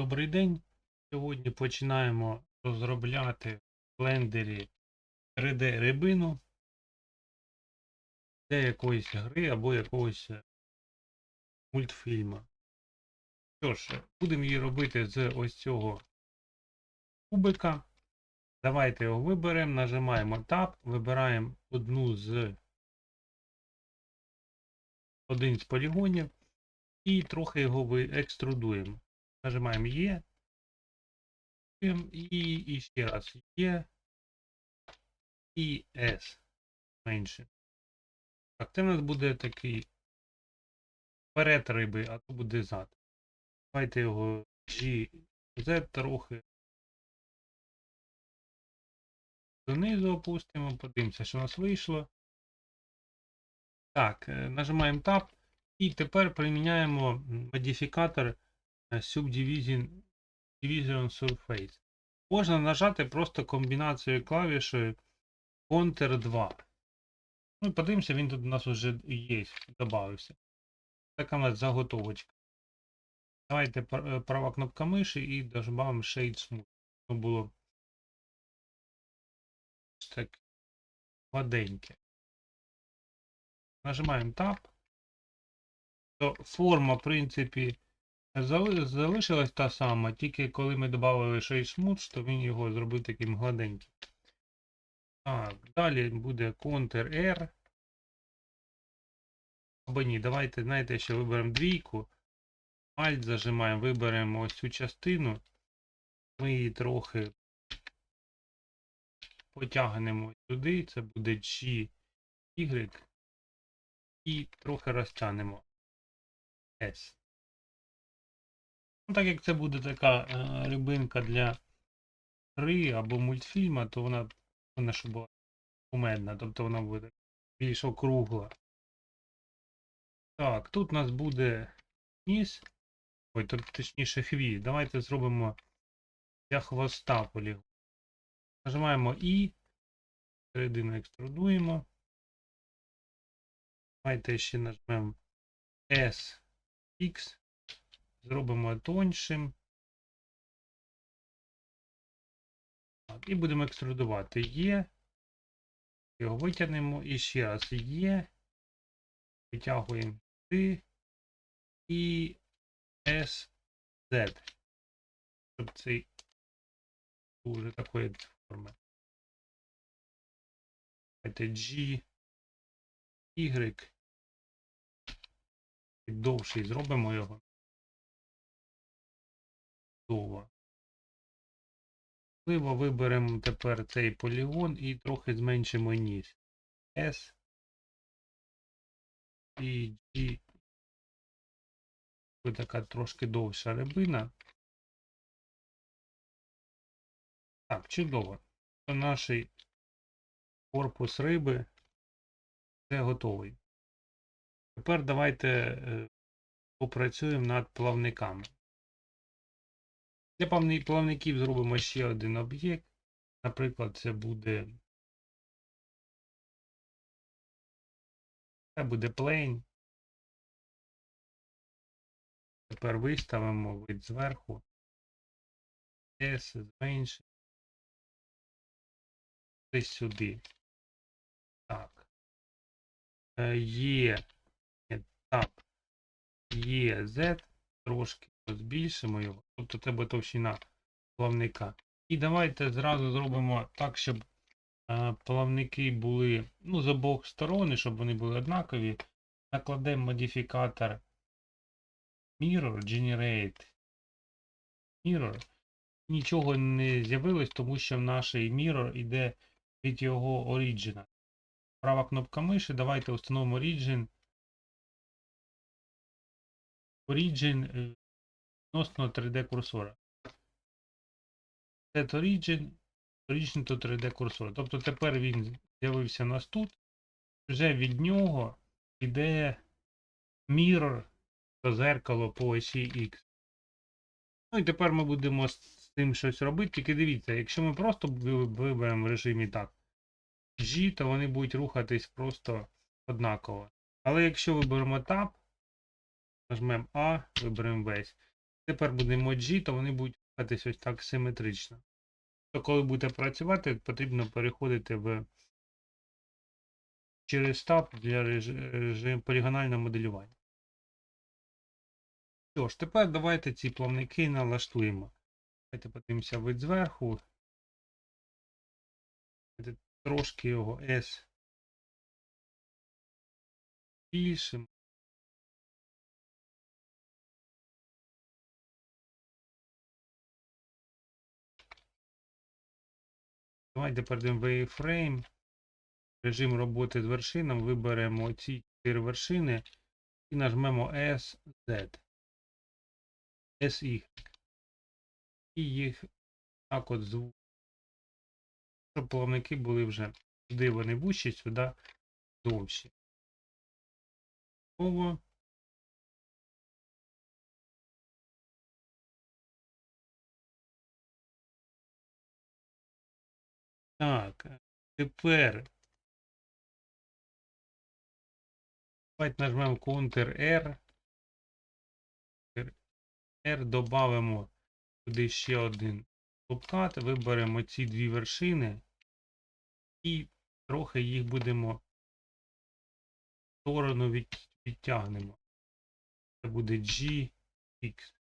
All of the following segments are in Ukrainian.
Добрий день. Сьогодні починаємо розробляти в блендері 3D рибину для якоїсь гри або якогось е, мультфільму. Що ж, будемо її робити з ось цього кубика. Давайте його виберемо, нажимаємо Tab, вибираємо одну з один з полігонів і трохи його екструдуємо. Нажимаємо Є. І, і ще раз Є. І С. Менше. Так, це в нас буде такий перед риби, а то буде зад. Давайте його G, Z трохи. Донизу опустимо, подивимося, що у нас вийшло. Так, е, нажимаємо Tab. І тепер приміняємо модифікатор е, Subdivision Division Surface. Можна нажати просто комбінацією клавішою Ctrl 2. Ну і подивимося, він тут у нас вже є, додався. Така у нас заготовочка. Давайте е, права кнопка миші і додаємо Shade Smooth. Щоб було так гладеньке. Нажимаємо Tab. То форма, в принципі, залишилась та сама, тільки коли ми додали Shade Smooth, то він його зробив таким гладеньким. Так, далі буде Ctrl-R. Або ні, давайте, знаєте, що виберемо двійку. Alt зажимаємо, виберемо ось цю частину. Ми її трохи потягнемо сюди. Це буде G, Y. І трохи розтягнемо S. Ну, так як це буде така е, рибинка для гри або мультфільма, то вона, вона щоб була кумедна, тобто вона буде більш округла. Так, тут у нас буде ніс. Ой, тут точніше хвіст. Давайте зробимо для хвоста полігон. Нажимаємо І, середину екструдуємо. Давайте ще нажмемо S, X. Зробимо тоншим. Так, і будемо екструдувати Є. Його витягнемо і ще раз Є. Витягуємо сюди. І S, Z. Щоб цей був вже такої форми. Давайте G, Y. І довший зробимо його. Довго. Можливо, виберемо тепер цей полігон і трохи зменшимо ніс. S і G. Ось така трошки довша рибина. Так, чудово. То наш корпус риби вже готовий. Тепер давайте е, попрацюємо над плавниками. Для плавників зробимо ще один об'єкт. Наприклад, це буде. Це буде plane. Тепер виставимо вид зверху. S зменшити. Десь сюди. Так. Е, Є. Так. Є Z. Трошки збільшимо його. Тобто це буде товщина плавника. І давайте зразу зробимо так, щоб е, плавники були ну, з обох сторон, щоб вони були однакові. Накладемо модифікатор Mirror Generate Mirror. Нічого не з'явилось, тому що в наш Mirror іде від його Origin. Права кнопка миші. Давайте установимо Origin. Origin е, відносно 3D курсора. Set Origin. Origin to 3D курсора. Тобто тепер він з'явився нас тут. Вже від нього йде Mirror то зеркало по осі X. Ну і тепер ми будемо з цим щось робити. Тільки дивіться, якщо ми просто виберемо в режимі так G, то вони будуть рухатись просто однаково. Але якщо виберемо Tab, нажмемо А, виберемо весь. Тепер будемо G, то вони будуть рухатись ось так симетрично. То коли будете працювати, потрібно переходити в через таб для реж- режим полігонального моделювання. Що ж, тепер давайте ці плавники налаштуємо. Давайте подивимося вид зверху. Трошки його S більшим. Давайте перейдемо в Waveframe. Режим роботи з вершинами. Виберемо ці 4 вершини і нажмемо SZ. SY. І їх так от звук. Щоб плавники були вже сюди вони вущі, сюди довші. Готово. Так, е, тепер давайте нажмемо Ctrl R. Додамо туди ще один лопкат, виберемо ці дві вершини і трохи їх будемо в сторону від, відтягнемо. Це буде G, X.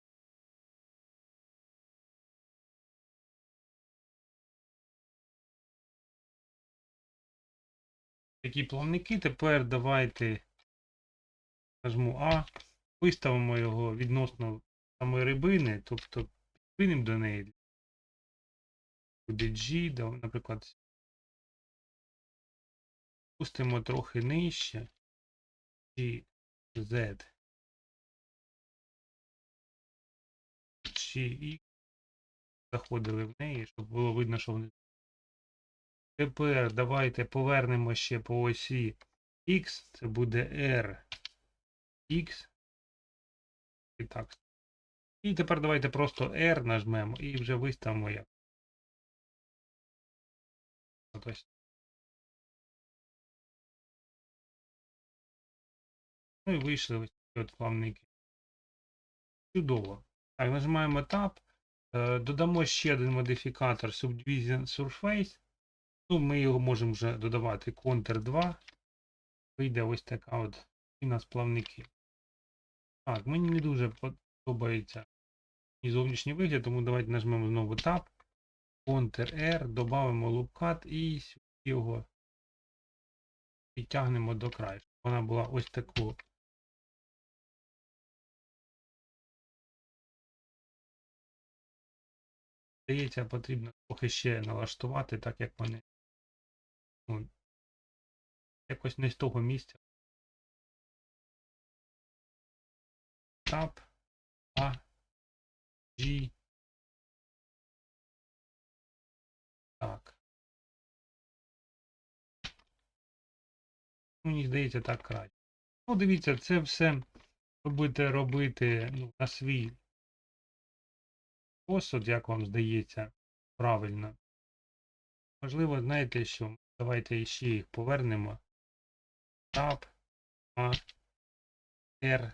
Такі плавники. Тепер давайте нажму А, виставимо його відносно самої рибини, тобто підпинемо до неї. Буде G, наприклад, пустимо трохи нижче. G, Z. G. Заходили в неї, щоб було видно, що вони. Тепер давайте повернемо ще по осі X, це буде R, X. І так. І тепер давайте просто R нажмемо і вже виставимо як. Ну і вийшли ось такі от плавники. Чудово. Так, нажимаємо Tab. Е, Додамо ще один модифікатор Subdivision Surface. Ну, ми його можемо вже додавати Ctrl 2. Вийде ось така от і нас плавники. Так, мені не дуже подобається і зовнішній вигляд, тому давайте нажмемо знову Tab. Ctrl R, додамо лупкат і сюди його підтягнемо до краю. Вона була ось такою. Здається, потрібно трохи ще налаштувати, так як вони ну, якось не з того місця. Tab, A, G. Так. Мені здається, так краще. Ну, дивіться, це все ви будете робити ну, на свій посуд, як вам здається, правильно. Можливо, знаєте що? Давайте ще їх повернемо. Tab, A, R.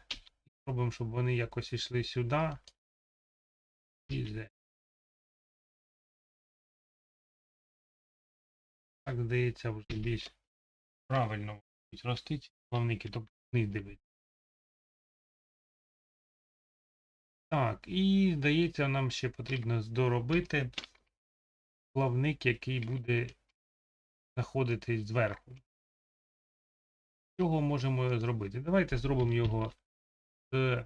Спробуємо, щоб вони якось йшли сюди. І Z. Так, здається, вже більш правильно будуть рости ці плавники, тобто вниз дивитися. Так, і здається, нам ще потрібно доробити плавник, який буде знаходитись зверху. Чого можемо зробити? Давайте зробимо його з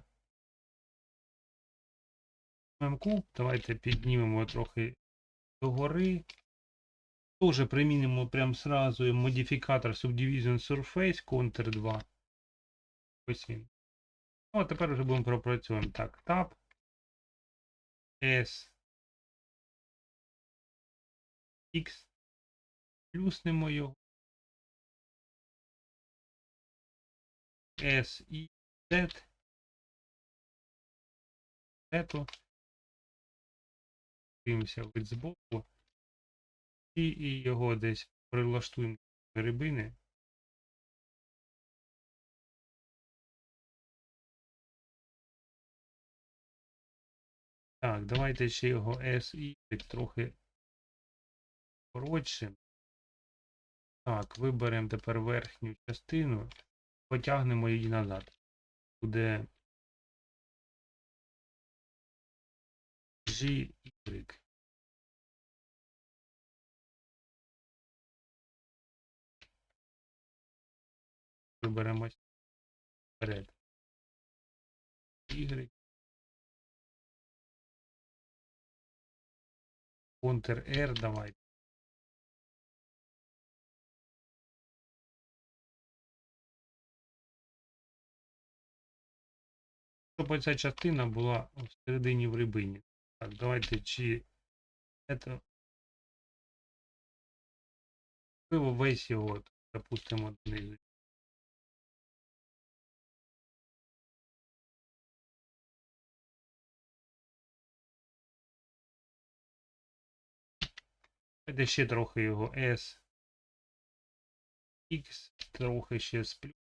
куб. Давайте піднімемо трохи догори. Тоже примінимо прямо сразу модифікатор Subdivision Surface Ctrl 2. Ось він. Ну, а тепер вже будемо пропрацюємо. Так, Tab, S, X, плюснемо його. S і Z. Z. Дивимося вид збоку. І, і його десь прилаштуємо до рибини. Так, давайте ще його SY трохи коротше. Так, виберемо тепер верхню частину, потягнемо її назад. Буде GY. Виберемо вперед. Y. Ctrl R давайте. Щоб ця частина була всередині в рибині. Так, давайте чи можливо, весь його допустимо донизу. Давайте ще трохи його S. X, трохи ще сплю.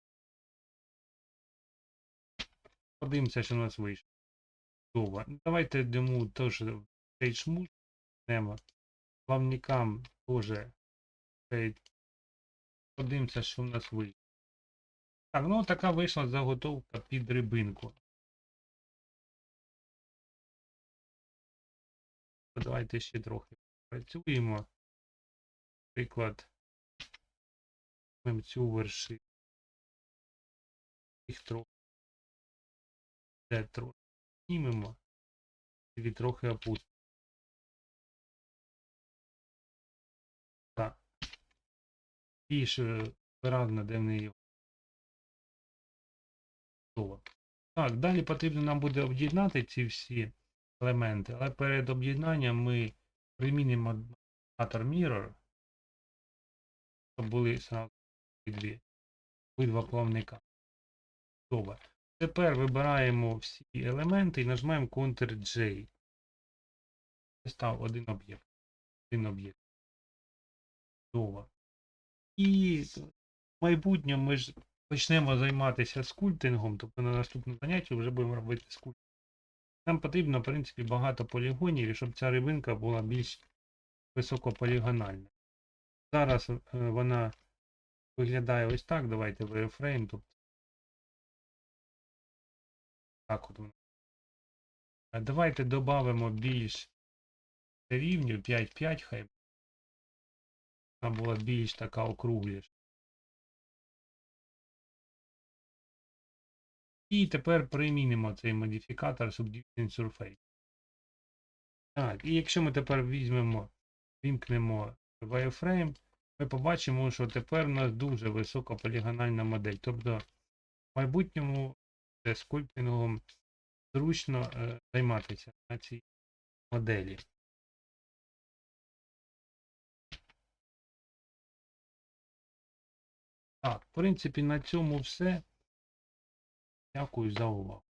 Подивимося, що у нас вийшло. Чудово. Давайте йдемо теж в. Немо. Плавникам теж. цей. Подивимося, що в нас вийшло. Так, ну така вийшла заготовка під рибинку. Давайте ще трохи працюємо. Наприклад, цю вершину. Їх трохи. Де трохи знімемо. І трохи опустимо. Так. Більш виразно, де в неї. Готово. Так, далі потрібно нам буде об'єднати ці всі елементи, але перед об'єднанням ми примінимо адміністратор Mirror, щоб були сразу дві, обидва плавника. Добре. Тепер вибираємо всі елементи і нажимаємо Ctrl-J. Став один об'єкт. Один об'єкт. І в майбутньому ми ж почнемо займатися скульптингом, тобто на наступному занятті вже будемо робити скульптинг. Нам потрібно, в принципі, багато полігонів, щоб ця рибинка була більш високополігональна. Зараз е, вона виглядає ось так. Давайте wireframe. Тобто так от. А Давайте додамо більш рівню 5-5 хай. Вона була більш така округліша. І тепер примінимо цей модифікатор Subdivision Surface. Так, і якщо ми тепер візьмемо, вімкнемо wireframe, ми побачимо, що тепер у нас дуже високополігональна модель. Тобто в майбутньому скульптингом зручно е, займатися на цій моделі. Так, в принципі, на цьому все. Дякую за увагу.